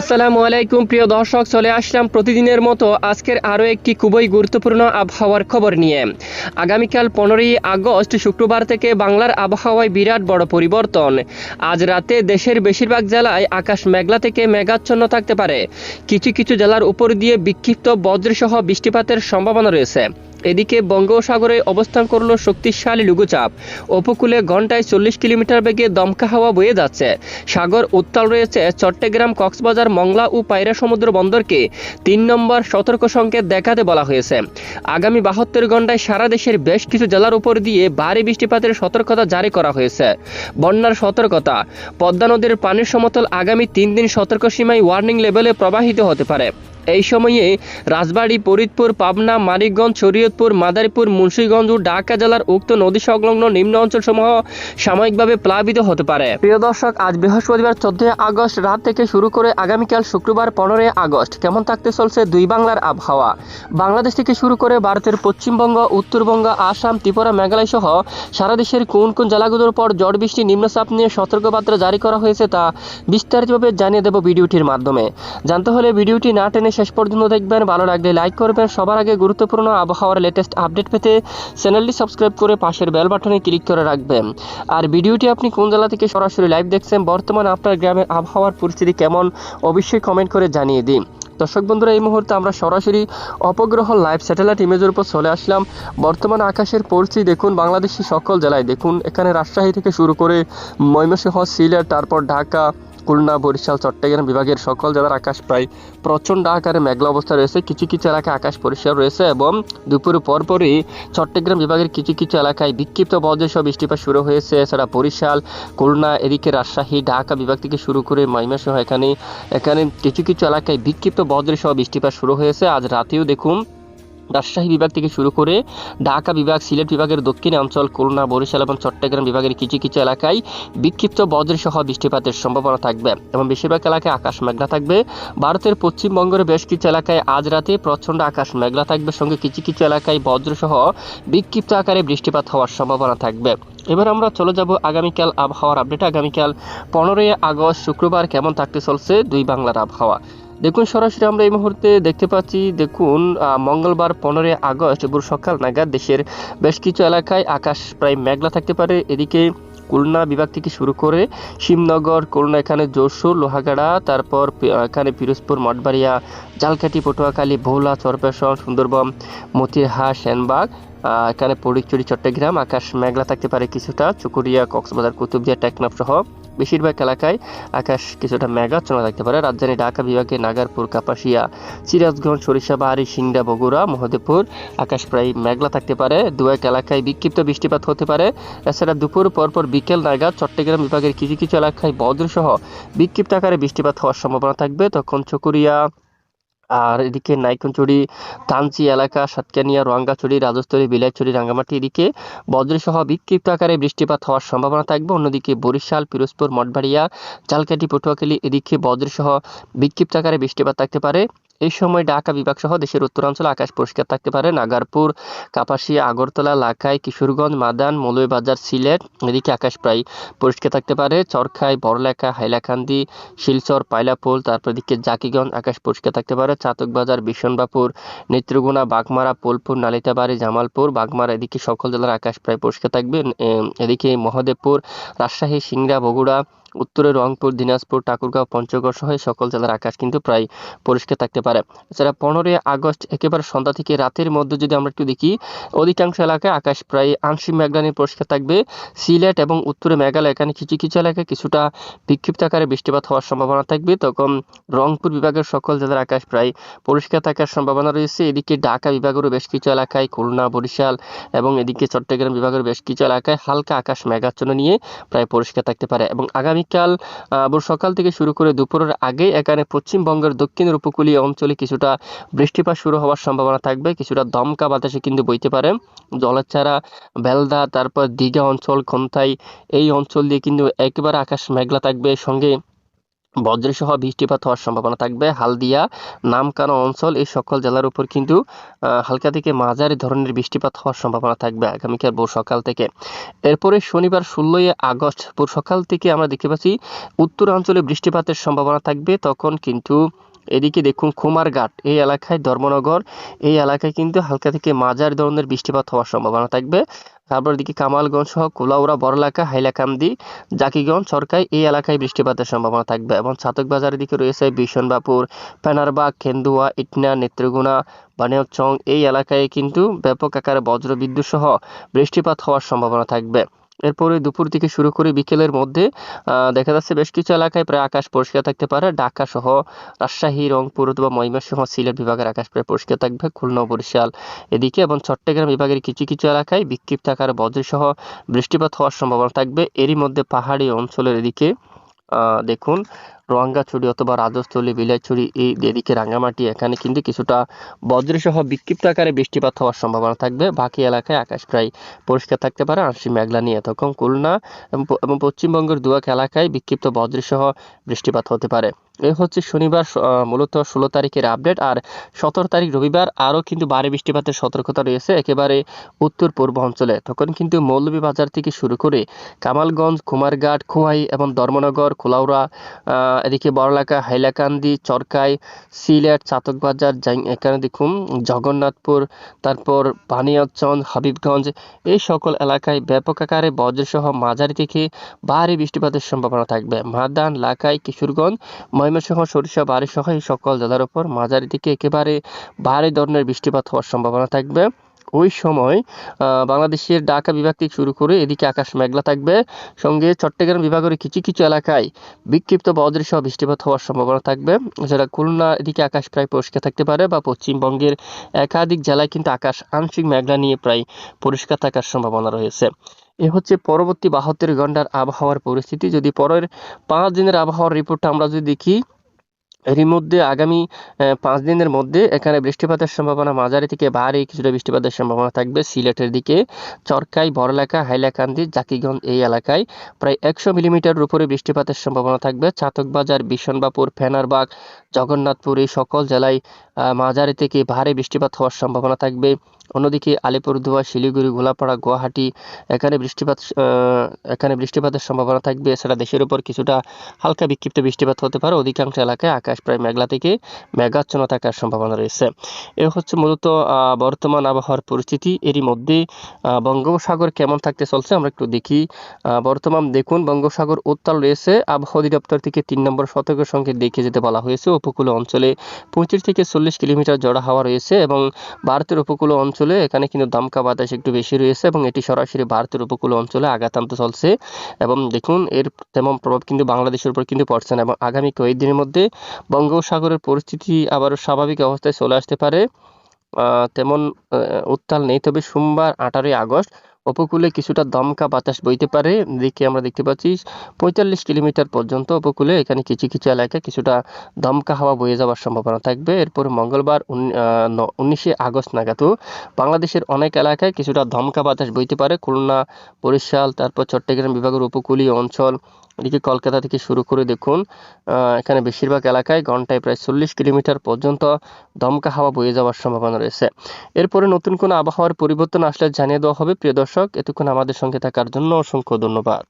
আসসালামু আলাইকুম, প্রিয় দর্শক, চলে আসলাম প্রতিদিনের মতো আজকের আরও একটি খুবই গুরুত্বপূর্ণ আবহাওয়ার খবর নিয়ে। আগামীকাল পনেরোই আগস্ট, শুক্রবার থেকে বাংলার আবহাওয়ায় বিরাট বড় পরিবর্তন। আজ রাতে দেশের বেশিরভাগ জেলায় আকাশ মেঘলা থেকে মেঘাচ্ছন্ন থাকতে পারে। কিছু কিছু জেলার উপর দিয়ে বিক্ষিপ্ত বজ্রসহ বৃষ্টিপাতের সম্ভাবনা রয়েছে। এদিকে বঙ্গোপসাগরে অবস্থান করল শক্তিশালী লঘুচাপ। উপকূলে ঘন্টায় চল্লিশ কিলোমিটার বেগে দমকা হাওয়া বয়ে যাচ্ছে। সাগর উত্তাল রয়েছে চট্টগ্রাম, কক্সবাজার, মংলা ও পায়রা সমুদ্র বন্দরকে। তিন নম্বর সতর্ক সংকেত দেখাতে বলা হয়েছে। আগামী বাহাত্তর ঘন্টায় সারা দেশের বেশ কিছু জেলার উপর দিয়ে ভারী বৃষ্টিপাতের সতর্কতা জারি করা হয়েছে। বন্যার সতর্কতা। পদ্মা নদীর পানির সমতল আগামী তিন দিন সতর্ক সীমায় ওয়ার্নিং লেভেলে প্রবাহিত হতে পারে। এই সময়ে রাজবাড়ী, ফরিদপুর, পাবনা, মানিকগঞ্জ, শরীয়তপুর, মাদারীপুর, মুন্সিগঞ্জ ও ঢাকা জেলার উক্ত নদী সংলগ্ন নিম্ন অঞ্চলসমূহ সাময়িকভাবে প্লাবিত হতে পারে। প্রিয় দর্শক, আজ বৃহস্পতিবার চোদ্দই আগস্ট রাত থেকে শুরু করে আগামীকাল শুক্রবার পনেরোই আগস্ট কেমন থাকতে চলছে দুই বাংলার আবহাওয়া? বাংলাদেশ থেকে শুরু করে ভারতের পশ্চিমবঙ্গ, উত্তরবঙ্গ, আসাম, ত্রিপুরা মেঘালয় সহ সারা দেশের কোন কোন জেলাগুলোর পর ঝড় বৃষ্টি নিম্নচাপ নিয়ে সতর্কবার্তা জারি করা হয়েছে তা বিস্তারিতভাবে জানিয়ে দেব ভিডিওটির মাধ্যমে। জানতে হলে ভিডিওটি না টেনে শেষ পর্যন্ত দেখবেন, ভালো লাগলে লাইক করবেন। সবার আগে গুরুত্বপূর্ণ আবহাওয়ার লেটেস্ট আপডেট পেতে চ্যানেলটি সাবস্ক্রাইব করে পাশের বেল বাটনে ক্লিক করে রাখবেন। আর ভিডিওটি আপনি কোন জেলা থেকে সরাসরি লাইভ দেখছেন, বর্তমানে আপনার গ্রামের আবহাওয়ার পরিস্থিতি কেমন, অবশ্যই কমেন্ট করে জানিয়ে দিন। দর্শক বন্ধুরা, এই মুহূর্তে আমরা সরাসরি অপগ্রহ লাইভ স্যাটেলাইট ইমেজের উপর চলে আসলাম। বর্তমান আকাশের পরিস্থিতি দেখুন, বাংলাদেশের সকল জেলায় দেখুন। এখানে রাজশাহী থেকে শুরু করে ময়মনসিংহ, সিলেট, তারপর ঢাকা খুলনা, বরিশাল, চট্টগ্রাম বিভাগের সকল জেলার আকাশ প্রায় প্রচণ্ড আকারে মেঘলা অবস্থা রয়েছে। কিছু কিছু এলাকায় আকাশ পরিষ্কার রয়েছে এবং দুপুরে পরপরই চট্টগ্রাম বিভাগের কিছু কিছু এলাকায় বিক্ষিপ্ত বজ্রসহ বৃষ্টিপাত শুরু হয়েছে। এছাড়া বরিশাল, খুলনা, এদিকে রাজশাহী, ঢাকা বিভাগ থেকে শুরু করে ময়মনসিংহ এখানে এখানে কিছু কিছু এলাকায় বিক্ষিপ্ত বজ্রসহ বৃষ্টিপাত শুরু হয়েছে। আজ রাতেও দেখুন রাজশাহী বিভাগ থেকে শুরু করে ঢাকা বিভাগ, সিলেট বিভাগের দক্ষিণ অঞ্চল, খুলনা, বরিশাল এবং চট্টগ্রাম বিভাগের কিছু কিছু এলাকায় বিক্ষিপ্ত বজ্রসহ বৃষ্টিপাতের সম্ভাবনা থাকবে এবং বেশিরভাগ এলাকায় আকাশ মেঘলা থাকবে। ভারতের পশ্চিমবঙ্গের বেশ কিছু এলাকায় আজ রাতে প্রচণ্ড আকাশ মেঘলা থাকবে। সঙ্গে কিছু কিছু এলাকায় বজ্রসহ বিক্ষিপ্ত আকারে বৃষ্টিপাত হওয়ার সম্ভাবনা থাকবে। এবার আমরা চলে যাব আগামীকাল আবহাওয়ার আপডেট। আগামীকাল পনেরোই আগস্ট শুক্রবার কেমন থাকতে চলছে? দুই বাংলার আবহাওয়া। দেখুন, সরাসরি আমরা এই মুহূর্তে দেখতে পাচ্ছি, দেখুন মঙ্গলবার পনেরোই আগস্ট ভোর সকাল নাগাদ দেশের বেশ কিছু এলাকায় আকাশ প্রায় মেঘলা থাকতে পারে। এদিকে খুলনা বিভাগ থেকে শুরু করে শিবনগর, খুলনা, এখানে যশোর, লোহাগাড়া, তারপর এখানে পিরোজপুর, মঠবাড়িয়া, জালকাঠি, পটুয়াখালী, ভোলা চরপেশন সুন্দরবন মতিরহাট সেনবাগ। এখানে পরিচুরি চট্টগ্রাম, আকাশ মেঘলা থাকতে পারে কিছুটা, চুকুরিয়া, কক্সবাজার, কুতুবদিয়া, টেকনাফ সহ বেশিরভাগ এলাকায় আকাশ কিছুটা মেঘাচ্ছন্ন থাকতে পারে। রাজধানী ঢাকা বিভাগে নাগারপুর, কাপাসিয়া, সিরাজগঞ্জ, সরিষাবাড়ি, সিংড়া, বগুড়া, মহদেবপুর আকাশ প্রায় মেঘলা থাকতে পারে। দু এক এলাকায় বিক্ষিপ্ত বৃষ্টিপাত হতে পারে। এছাড়া দুপুর পরপর বিকেল নাগাদ চট্টগ্রাম বিভাগের কিছু কিছু এলাকায় বজ্রসহ বিক্ষিপ্ত আকারে বৃষ্টিপাত হওয়ার সম্ভাবনা থাকবে। তখন চকুরিয়া আর এদিকে নাইকনচুরি তানচি এলাকা, সাতকানিয়া রঙ্গাচুরি রাজস্থলী বিলাইচুরি রাঙ্গামাটি, এদিকে বজ্রসহ বিক্ষিপ্ত আকারে বৃষ্টিপাত হওয়ার সম্ভাবনা থাকবে। অন্যদিকে বরিশাল, পিরোজপুর, মঠবাড়িয়া চালকাটি পটুয়াখালী, এদিকে বজ্রসহ বিক্ষিপ্ত আকারে বৃষ্টিপাত থাকতে পারে। এই সময় ঢাকা বিভাগ সহ দেশের উত্তরাঞ্চলে আকাশ পরিষ্কার থাকতে পারে। নাগারপুর, কাপাসিয়া, আগরতলা, লাখাই, কিশোরগঞ্জ, মাদান, মৌলভীবাজার, সিলেট, এদিকে আকাশ প্রায় পরিষ্কার থাকতে পারে। চরখাই, বড়লেখা, হাইলাকান্দি, শিলচর পাইলাপোল তারপর এদিকে জাকিগঞ্জ, আকাশ পরিষ্কার থাকতে পারে। চাতকবাজার বিশনবাপুর নেত্রকোনা, বাগমারা পোলপুর নালিতাবাড়ি, জামালপুর, বাগমারা, এদিকে সকল জেলার আকাশ প্রায় পরিষ্কার থাকবে। এদিকে মহাদেবপুর, রাজশাহী, সিংড়া, বগুড়া উত্তরে রংপুর, দিনাজপুর, ঠাকুরগাঁও, পঞ্চগড় সহ সকল জেলার আকাশ কিন্তু প্রায় পরিষ্কার থাকতে পারে। এছাড়া পনেরোই আগস্ট একেবারে সন্ধ্যা থেকে রাতের মধ্যে যদি আমরা একটু দেখি, অধিকাংশ এলাকায় আকাশ প্রায় আংশিক মেঘলানি পরিষ্কার থাকবে। সিলেট এবং উত্তরে মেঘালয় এখানে কিছু কিছু এলাকায় কিছুটা বিক্ষিপ্ত আকারে বৃষ্টিপাত হওয়ার সম্ভাবনা থাকবে। তখন রংপুর বিভাগের সকল জেলার আকাশ প্রায় পরিষ্কার থাকার সম্ভাবনা রয়েছে। এদিকে ঢাকা বিভাগেরও বেশ কিছু এলাকায় খুলনা, বরিশাল এবং এদিকে চট্টগ্রাম বিভাগের বেশ কিছু এলাকায় হালকা আকাশ মেঘাচ্ছন্ন নিয়ে প্রায় পরিষ্কার থাকতে পারে এবং আগামীকাল সকাল থেকে শুরু করে দুপুরের আগেই এখানে পশ্চিমবঙ্গের দক্ষিণের উপকূলীয় অঞ্চলে কিছুটা বৃষ্টিপাত শুরু হওয়ার সম্ভাবনা থাকবে, কিছুটা দমকা বাতাসে কিন্তু বইতে পারে। জলছাড়া, বেলদা, তারপর দীঘা অঞ্চল খন্তাই এই অঞ্চল দিয়ে কিন্তু একেবারে আকাশ মেঘলা থাকবে। সঙ্গে বজ্রসহ বৃষ্টিপাত হওয়ার সম্ভাবনা থাকবে। হালদিয়া, নামকানা অঞ্চল, এই সকল জেলার উপর কিন্তু হালকা থেকে মাঝারি ধরনের বৃষ্টিপাত হওয়ার সম্ভাবনা থাকবে আগামীকাল ভোর সকাল থেকে। এরপরে শনিবার ষোলোই আগস্ট ভোর সকাল থেকে আমরা দেখতে পাচ্ছি, উত্তরাঞ্চলে বৃষ্টিপাতের সম্ভাবনা থাকবে। তখন কিন্তু এদিকে দেখুন, কুমারঘাট, এই এলাকায় ধর্মনগর, এই এলাকায় কিন্তু হালকা থেকে মাঝারি ধরনের বৃষ্টিপাত হওয়ার সম্ভাবনা থাকবে। তারপর দিকে কামালগঞ্জ সহ কুলাউড়া, বড়লাকা, হাইলাকান্দি, জাকিগঞ্জ সরকাই এই এলাকায় বৃষ্টিপাতের সম্ভাবনা থাকবে এবং ছাতক বাজারের দিকে রয়েছে বিশনবাপুর পেনারবাগ, খেন্দুয়া, ইটনা নেত্রগুনা বানিয়াচং। এই এলাকায় কিন্তু ব্যাপক আকারে বজ্রবিদ্যুৎ সহ বৃষ্টিপাত হওয়ার সম্ভাবনা থাকবে। এরপরে দুপুর থেকে শুরু করে বিকেলের মধ্যে দেখা যাচ্ছে বেশ কিছু এলাকায় প্রায় আকাশ পরিষ্কার থাকতে পারে। ঢাকা সহ রাজশাহী, রংপুর অথবা ময়মনসিংহ, সিলেট বিভাগের আকাশ প্রায় পরিষ্কার থাকবে। খুলনা, বরিশাল এদিকে এবং চট্টগ্রাম বিভাগের কিছু কিছু এলাকায় বিক্ষিপ্ত আকারে বজ্রসহ বৃষ্টিপাত হওয়ার সম্ভাবনা থাকবে। এরই মধ্যে পাহাড়ি অঞ্চলের এদিকে দেখুন রোয়াঙ্গাছড়ি অথবা রাজস্থলী বিলাইছড়ি এই এদিকে রাঙ্গামাটি এখানে কিন্তু কিছুটা বজ্রসহ বিক্ষিপ্ত আকারে বৃষ্টিপাত হওয়ার সম্ভাবনা থাকবে। বাকি এলাকায় আকাশ প্রায় পরিষ্কার থাকতে পারে। আংশিক মেঘলা নিয়ে তখন খুলনা এবং পশ্চিমবঙ্গের দুয়াক এলাকায় বিক্ষিপ্ত বজ্রসহ বৃষ্টিপাত হতে পারে। এ হচ্ছে শনিবার মূলত ষোলো তারিখের আপডেট। আর সতেরো তারিখ রবিবার আরও কিন্তু ভারী বৃষ্টিপাতের সতর্কতা রয়েছে একেবারে উত্তর পূর্ব অঞ্চলে। তখন কিন্তু মৌলভীবাজার থেকে শুরু করে কামালগঞ্জ কুমারঘাট খোয়াই এবং ধর্মনগর কোলাউড়া আহ, এদিকে বড়লাকা, হাইলাকান্দি, চরকাই, সিলেট, চাতকবাজার জাং- এখানে দেখুন, জগন্নাথপুর, তারপর বানিয়াচঞ্জ হাবিবগঞ্জ, এই সকল এলাকায় ব্যাপক আকারে বজ্রসহ মাঝারি থেকে ভারী বৃষ্টিপাতের সম্ভাবনা থাকবে। মাদান, লাকাই, কিশোরগঞ্জ, ময়মনসিংহ, সরিষা বাড়ি সহ এই সকল জেলার উপর মাঝারি থেকে একেবারে ভারী ধরনের বৃষ্টিপাত হওয়ার সম্ভাবনা থাকবে। ওই সময় বাংলাদেশের ঢাকা বিভাগ থেকে শুরু করে এদিকে আকাশ মেঘলা থাকবে। সঙ্গে চট্টগ্রাম বিভাগের কিছু কিছু এলাকায় বিক্ষিপ্ত বজ্রসহ বৃষ্টিপাত হওয়ার সম্ভাবনা থাকবে। এছাড়া খুলনা এদিকে আকাশ প্রায় পরিষ্কার থাকতে পারে বা পশ্চিমবঙ্গের একাধিক জেলায় কিন্তু আকাশ আংশিক মেঘলা নিয়ে প্রায় পরিষ্কার থাকার সম্ভাবনা রয়েছে। এ হচ্ছে পরবর্তী বাহাত্তর ঘণ্টার আবহাওয়ার পরিস্থিতি। যদি পরের পাঁচ দিনের আবহাওয়ার রিপোর্টটা আমরা যদি দেখি এরই মধ্যে আগামী পাঁচ দিনের মধ্যে এখানে বৃষ্টিপাতের সম্ভাবনা মাঝারি থেকে ভারী কিছুটা বৃষ্টিপাতের সম্ভাবনা থাকবে সিলেটের দিকে। চরকাই বড়লেখা হাইলাকান্দি, জাকিগঞ্জ এই এলাকায় প্রায় একশো মিলিমিটার উপরে বৃষ্টিপাতের সম্ভাবনা থাকবে। চাতকবাজার বিশনবাপুর ফেনারবাগ, জগন্নাথপুর এই সকল জেলায় মাঝারি থেকে ভারী বৃষ্টিপাত হওয়ার সম্ভাবনা থাকবে। অন্যদিকে আলিপুরদুয়ার, শিলিগুড়ি, গোলাপাড়া, গুয়াহাটি এখানে বৃষ্টিপাত এখানে বৃষ্টিপাতের সম্ভাবনা থাকবে। এছাড়া দেশের উপর কিছুটা হালকা বিক্ষিপ্ত বৃষ্টিপাত হতে পারে। অধিকাংশ এলাকায় আকাশ প্রায় মেঘলা থেকে মেঘাচ্ছন্ন থাকার সম্ভাবনা রয়েছে। এ হচ্ছে মূলত বর্তমান আবহাওয়ার পরিস্থিতি। এরই মধ্যে বঙ্গোপসাগর কেমন থাকতে চলছে আমরা একটু দেখি। বর্তমান দেখুন, বঙ্গোপসাগর উত্তাল রয়েছে। আবহাওয়া অধিদপ্তর থেকে তিন নম্বর সতর্ক সংকেত দেখিয়ে যেতে বলা হয়েছে উপকূল অঞ্চলে পঁয়ত্রিশ থেকে চল্লিশ কিলোমিটার জড়া হাওয়া রয়েছে এবং ভারতের উপকূল অঞ্চলে এখানে কিন্তু দমকা বাতাস একটু বেশি রয়েছে এবং এটি সরাসরি ভারতের উপকূল অঞ্চলে আঘাত আনতে চলছে। এবং দেখুন, এর তেমন প্রভাব কিন্তু বাংলাদেশের উপর কিন্তু পড়ছে না এবং আগামী কয়েকদিনের মধ্যে বঙ্গোপসাগরের পরিস্থিতি আবারও স্বাভাবিক অবস্থায় চলে আসতে পারে। তেমন উত্তাল নেই। তবে সোমবার আঠারোই আগস্ট উপকূলে কিছুটা দমকা বাতাস বইতে পারে। দিকে আমরা দেখতে পাচ্ছি, পঁয়তাল্লিশ কিলোমিটার পর্যন্ত উপকূলে এখানে কিছু কিছু এলাকায় কিছুটা দমকা হাওয়া বয়ে যাওয়ার সম্ভাবনা থাকবে। এরপর মঙ্গলবার উনিশে আগস্ট নাগাদও বাংলাদেশের অনেক এলাকায় কিছুটা দমকা বাতাস বইতে পারে। খুলনা, বরিশাল, তারপর চট্টগ্রাম বিভাগের উপকূলীয় অঞ্চল এদিকে কলকাতা থেকে শুরু করে দেখুন এখানে বেশিরভাগ এলাকায় ঘন্টায় প্রায় চল্লিশ কিলোমিটার পর্যন্ত দমকা হাওয়া বয়ে যাওয়ার সম্ভাবনা রয়েছে। এরপরে নতুন কোনো আবহাওয়ার পরিবর্তন আসলে জানিয়ে দেওয়া হবে। প্রিয় দর্শক, এতক্ষণ আমাদের সঙ্গে থাকার জন্য অসংখ্য ধন্যবাদ।